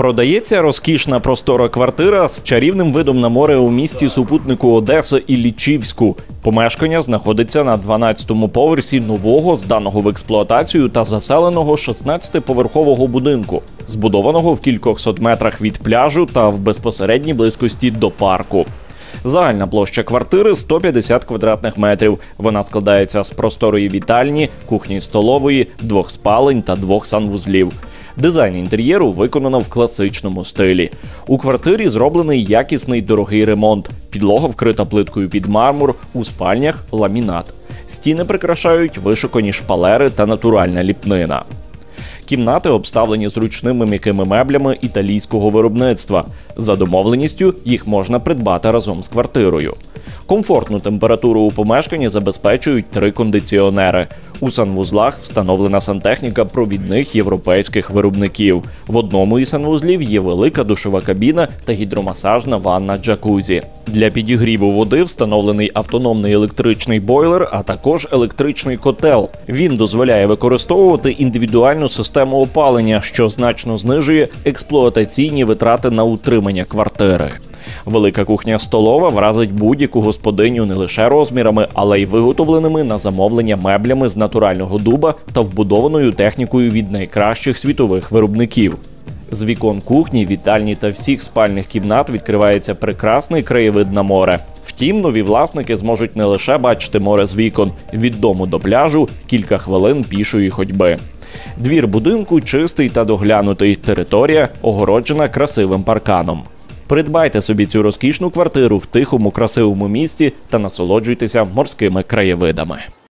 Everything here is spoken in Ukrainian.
Продається розкішна простора квартира з чарівним видом на море у місті супутнику Одеси і Лічівську. Помешкання знаходиться на 12-му поверсі нового, зданого в експлуатацію та заселеного 16-поверхового будинку, збудованого в кількох сот метрах від пляжу та в безпосередній близькості до парку. Загальна площа квартири 150 квадратних метрів. Вона складається з просторої вітальні, кухні столової, двох спалень та двох санвузлів. Дизайн інтер'єру виконано в класичному стилі. У квартирі зроблений якісний дорогий ремонт. Підлога вкрита плиткою під мармур, у спальнях ламінат. Стіни прикрашають вишукані шпалери та натуральна ліпнина. Кімнати обставлені зручними м'якими меблями італійського виробництва. За домовленістю їх можна придбати разом з квартирою. Комфортну температуру у помешканні забезпечують три кондиціонери. У санвузлах встановлена сантехніка провідних європейських виробників. В одному із санвузлів є велика душова кабіна та гідромасажна ванна джакузі. Для підігріву води встановлений автономний електричний бойлер, а також електричний котел. Він дозволяє використовувати індивідуальну систему опалення, що значно знижує експлуатаційні витрати на утримання квартири. Велика кухня столова вразить будь-яку господиню не лише розмірами, але й виготовленими на замовлення меблями з натурального дуба та вбудованою технікою від найкращих світових виробників. З вікон кухні, вітальні та всіх спальних кімнат відкривається прекрасний краєвид на море. Втім, нові власники зможуть не лише бачити море з вікон від дому до пляжу кілька хвилин пішої ходьби. Двір будинку чистий та доглянутий. Територія огороджена красивим парканом. Придбайте собі цю розкішну квартиру в тихому красивому місті та насолоджуйтеся морськими краєвидами.